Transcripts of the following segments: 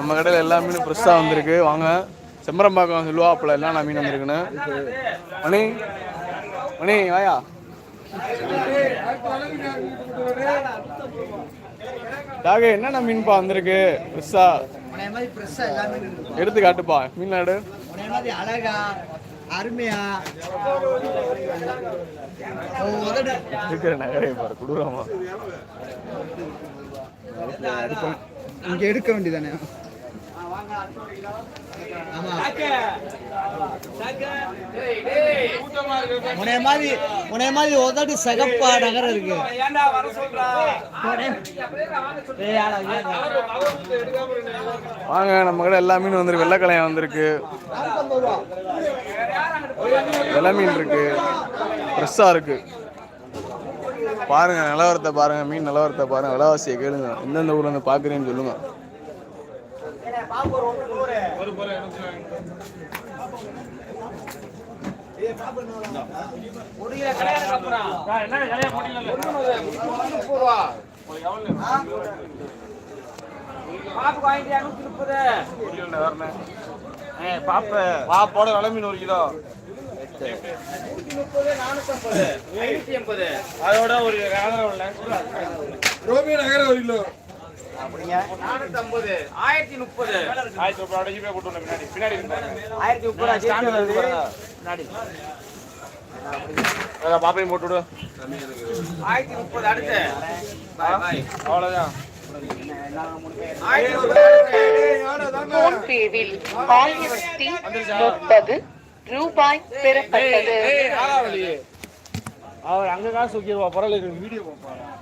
நம்ம கடையில் எல்லா மீனும் ஃப்ரெஷ்ஷாக வந்திருக்கு. வாங்க. செம்பரம்பாக்கம் சொல்லுவாப்புல எல்லாம் மீன் வந்திருக்குன்னு. மணி மணி வாயா. டாக என்னென்ன மீன்ப்பா வந்திருக்கு? ஃப்ரெஷ்ஷா எடுத்து காட்டுப்பா மீன் நாடு. அழகா அருமையா இருக்கிற நகரை பாரு குடுறாமா இங்க எடுக்க வேண்டியதானே ஆமா மாதிரி உன்னை மாதிரி உதடு சகப்பா நகரம் இருக்கு. வாங்க நம்ம கடை எல்லா மீனும் வந்திருக்கு வெள்ளக்கலையா வந்திருக்கு. வெள்ளை மீன் இருக்கு. ஃப்ரெஷ்ஷாக இருக்கு. பாருங்க நிலவரத்தை பாருங்க மீன் நிலவரத்தை பாருங்க. விலைவாசியை கேளுங்க. எந்தெந்த ஊர்ல இருந்து பாக்குறேன்னு சொல்லுங்க. பாப்போட விலை மீன் ஒரு கிலோ அதோட ஒரு ரோமி நகர ஒரு கிலோ. ஆயிரத்தி முப்பது. ஆயிரத்தி முப்பது ஜிபே போட்டு பின்னாடி. பின்னாடி ஆயிரத்தி முப்பது பாப்பையும் போட்டு விடு. ஆயிரத்தி முப்பது அடுத்து. ஆயிரத்தி முப்பது அடுத்து. போன்பேவில் ஆயிரத்தி முப்பது ரூபாய் பெறப்பட்டது. அவர் அங்க காசு வைக்கிறவா பரவாயில்ல வீடியோ ரைட்டு,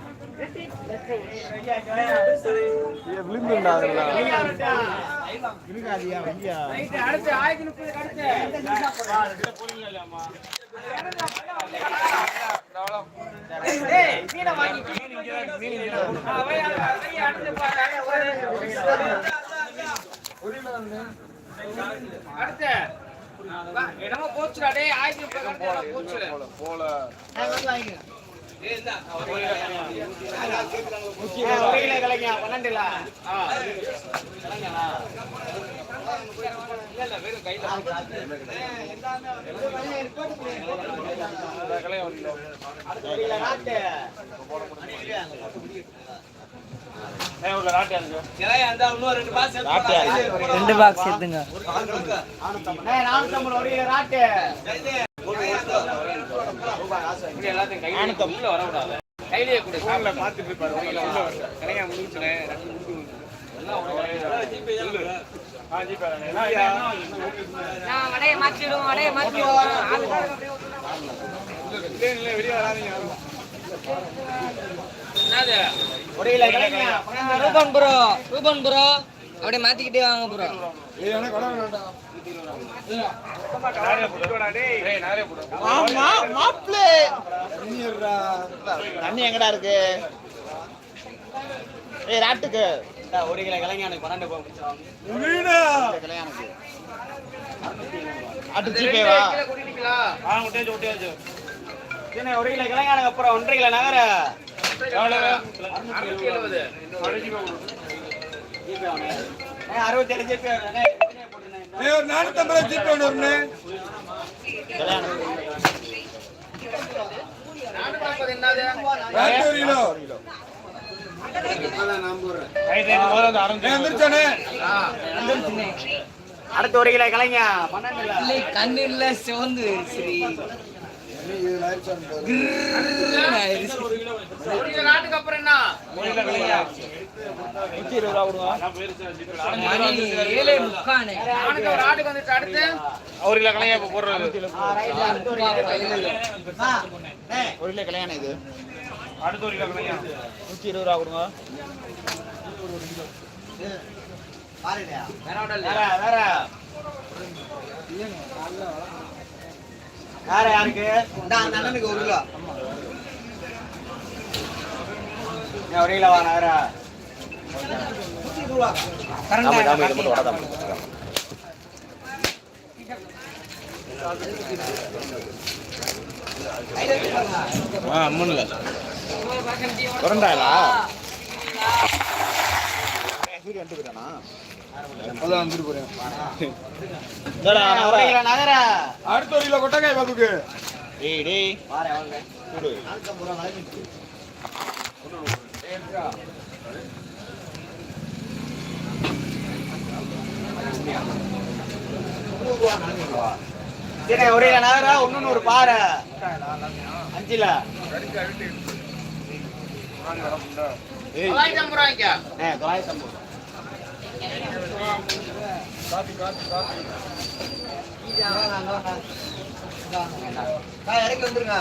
அடுத்து ஆயிரத்தி முப்பது போச்சுடா டேய் ஆயிரத்தி முப்பது அடுத்து போச்சு போல பன்னெண்டுல ரெண்டு பாக்ஸ் எடுத்துங்க கையிலேயே கொடு சாப்பிட முடிச்சுனே வடையை வடையை வெளியே வராதீங்க. என்னது ரூபன் ப்ரோ ரூபன் ப்ரோ. அப்படியே மாத்திக்கிட்டே வாங்க ப்ரோ தண்ணி எங்கடா இருக்கு? ஏய் ராட்டுக்கு. ஒரு கிலோ கிழங்கானுக்கு பன்னெண்டு கிழங்கானுக்கு ஆட்டு ஜிபேவா? ஆ, முட்டையாச்சு, முட்டையாச்சு. ஒரு கிலோ கிழங்கானுக்கு அப்புறம் ஒன்றரை கிலோ நகர. ஒரு நானூத்தி ஐம்பது ஒரு கிலோ. ரைட், ஒரு கிலோ கிழங்க கண்ணு இல்ல சிவந்து சரி நாட்டுக்கு அப்புறம் என்ன நூற்றி இருபது ரூபா கொடுங்க மணி ஏழே முக்கானு நாட்டுக்கு ஒரு ஆட்டுக்கு வந்துட்டு அடுத்து ஒரு கிலோ கலையா இப்ப போடுறது ஒரு கிலோ இது அடுத்த ஒரு கிலோ இருபது ரூபா கொடுங்க வேற வேற வேற யாருக்கு அண்ணனுக்கு ஒரு கிலோ ஒரு கிலோ வாங்க வேற. அம்மன்ல கொரண்டாயிலா சூரிய வந்துட்டு போயிட்டானா அதான் வந்துட்டு போறேன். நகர? அடுத்த ஒரு கிலோ கொட்டக்காய் பாத்துக்கு டேய் டேய். சரி ஒரு நகர? ஒன்னு ஒரு பாறை. அஞ்சுல. தொள்ளாயிரத்தி ஐம்பது ரூபாய்க்கா ஏ தொள்ளாயிரத்தி ஐம்பது இறக்கி வந்துருங்க.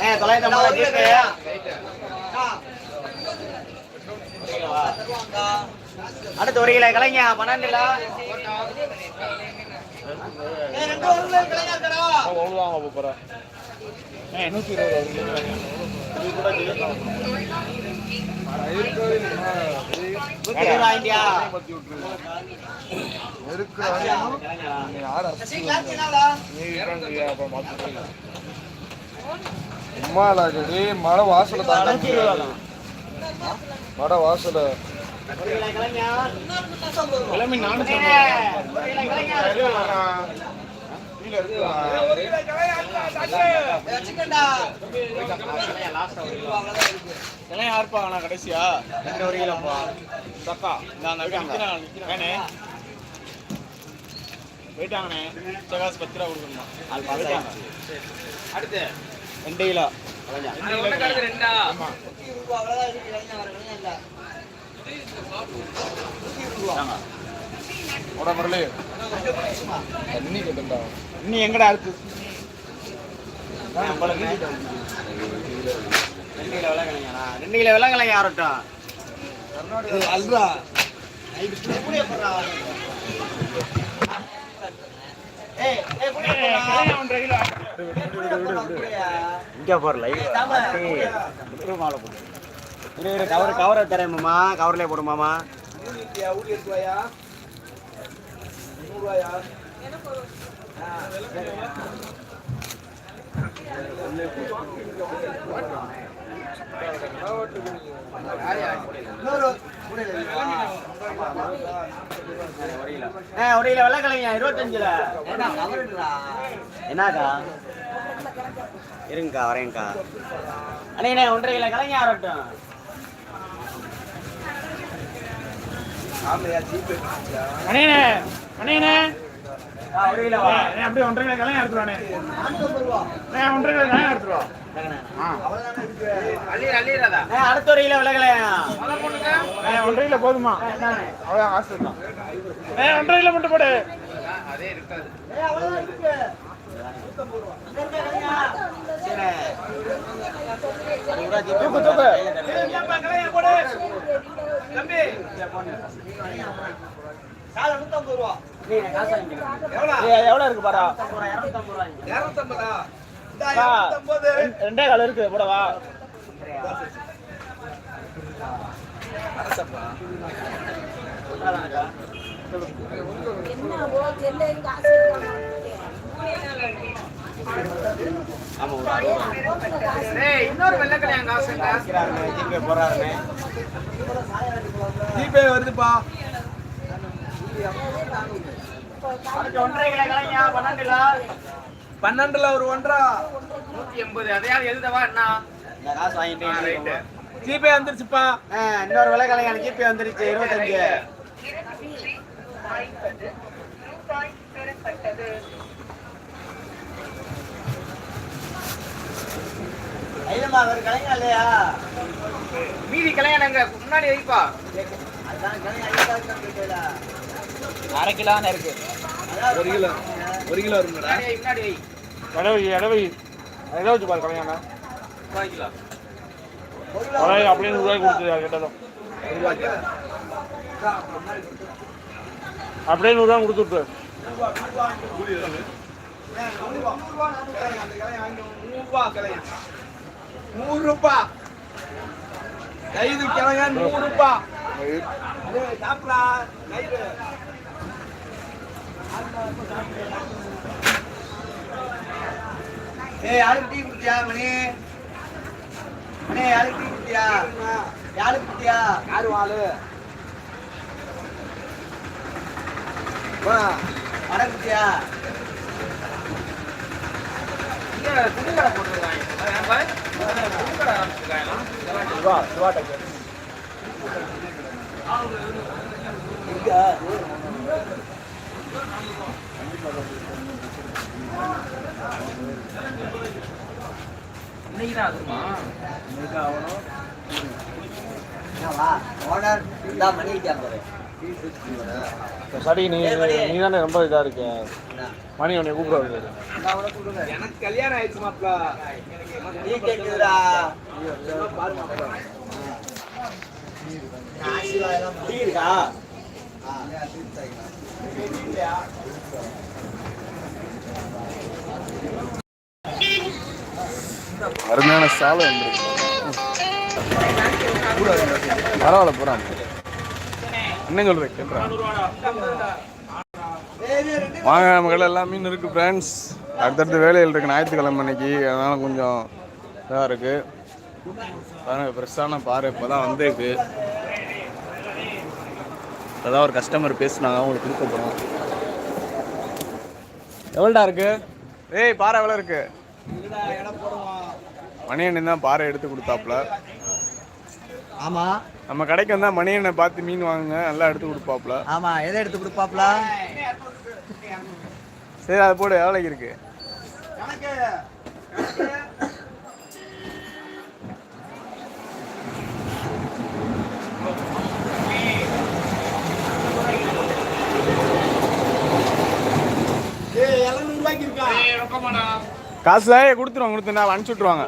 ஏ தொள்ளாயிரத்தி ஐம்பது அடுத்து ஒரு கிலோ கிளைங்க பன்னெண்டு கிலோ. அவ்வளோதான் போறேன் நூத்தி இருபது மழை வாசல. மழை வாசல. கிளம்பி நானும் கிளைய யாருப்பாங்கண்ணா கடைசியா? ரெண்டு ஒரு கிலோப்பா சக்கா நான் போயிட்டாங்கண்ணே. சகாஸ் பத்து ரூபா கொடுக்கணுமா? அது ஆயிடுச்சு. அடுத்து. ரெண்டு கிலோ. ரெண்டா? முரளி தண்ணி கேட்டுண்டா எங்கடா இருக்கு ரெண்டு கிலோ விலங்கலைங்க யாரட்டும் அல்வா இங்க போற லைவ் மாலை போடு இரு இரு கவர் கவரை தரேன் மாமா. கவர்லயே போடு மாமா. கிலோ வெள்ளக்கிழங்க இருபத்தஞ்சுல. என்னக்கா? இருங்கக்கா வரேங்க்கா அண்ணே ஒன்றரை கிலோ கிழங்க ஆரட்டும் அண்ணே அண்ணே. அப்படியே ஒன்றரை கிலோ கிளைய எடுத்துருவானே ஒன்றரை கிலோ கிளைய எடுத்துருவா அள்ளி அள்ளிடுறதா? ஏ, அடுத்த ஒரு கிலோ விலகலையா ஒன்றரை கிலோ போதுமா? அவ்வளோ தான் ஒன்றரை கிலோ மட்டும் போடு. அதே இருக்காது. தூக்கு தூக்கு எவ்வளவு இருக்கு பாரா ரெண்டே கால் இருக்கு போடவா என்ன இன்னொரு வெள்ளக்கல்யாணம் காசுங்க ஜிபே போறாருண்ணே ஜிபே வருதுப்பா பன்னெண்டுல? ஒரு ஒன்றா? நூத்தி எண்பது. அதையாவது எழுதவா என்ன? காசு வாங்கிட்டு. ஜிபே வந்துருச்சுப்பா. ஆ, இன்னொரு விலை கலைஞர் ஜிபே வந்துருச்சு இருபத்தஞ்சு ஐம்பது ரூபாய் பெறப்பட்டது ஒரு கலைஞர் இல்லையா மீதி கல்யாணங்க முன்னாடி வைப்பா. அதான். அரை கிலோன்னு இருக்கு. ஒரு கிலோ. ஒரு கிலோ வருங்கடா முன்னாடி வை இடவை இடவை எதை வச்சு பாரு கல்யாணம் அப்படியே நூறு ரூபாய் கொடுத்து கேட்டதும் அப்படியே நூறு ரூபாய் கொடுத்துட்டு நூறு ரூபா. கைது கிழங்க நூறு ரூபா. ஏய் யாருக்கு டீ குடிச்சியா மணி? மணி யாருக்கு டீ குடிச்சியா? யாருக்கு குடிச்சியா? யாரு வாழு வா அடக்குட்டியா இங்க துணிக்கடை போட்டிருக்காங்க. அதான் பாரு. துணிக்கடை இன்னைக்கு தான் ஓனர் இந்த மணி கேட்பாரு சரி நீ நீ தானே ரொம்ப இதாக இருக்க. மணி உன்னை கூப்பிடுவாரு எனக்கு கல்யாணம் ஆயிடுச்சு மாப்ள. நீ கேட்குதுடா டீ இருக்கா? அருமையான சாலை வந்துருக்கு. பரவாயில்ல போகிறான் என்ன சொல்கிறேன் வாங்க நம்ம கடையில் எல்லா மீன் இருக்குது ஃப்ரெண்ட்ஸ் அடுத்தடுத்து வேலைகள் இருக்குது ஞாயிற்றுக்கிழமை அன்னைக்கு. அதனால் கொஞ்சம் இதாக இருக்குது பாருங்க ஃப்ரெஷ்ஷான பாறை இப்போ தான் வந்திருக்கு. அதான் ஒரு கஸ்டமர் பேசுனாங்க. அவங்களுக்கு கொடுக்க போகிறோம் எவ்வளோடா இருக்கு? ஏய் பாறை எவ்வளோ இருக்கு? மணியண்ணன் தான் பாறை எடுத்து கொடுத்தாப்புல. ஆமா. நம்ம கடைக்கு வந்தால் மணியண்ணனை பார்த்து மீன் வாங்குங்க நல்லா எடுத்து கொடுப்பாப்புல. ஆமா எதை எடுத்து கொடுப்பாப்ல சரி அதை போடு எவ்வளோக்கு இருக்கு? காசு கொடுத்துருவாங்க கொடுத்து நான் அனுப்பிச்சி விட்ருவாங்க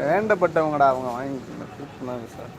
வேண்டப்பட்டவங்கடா அவங்க வாங்கி கொடுத்துனாங்க சார்.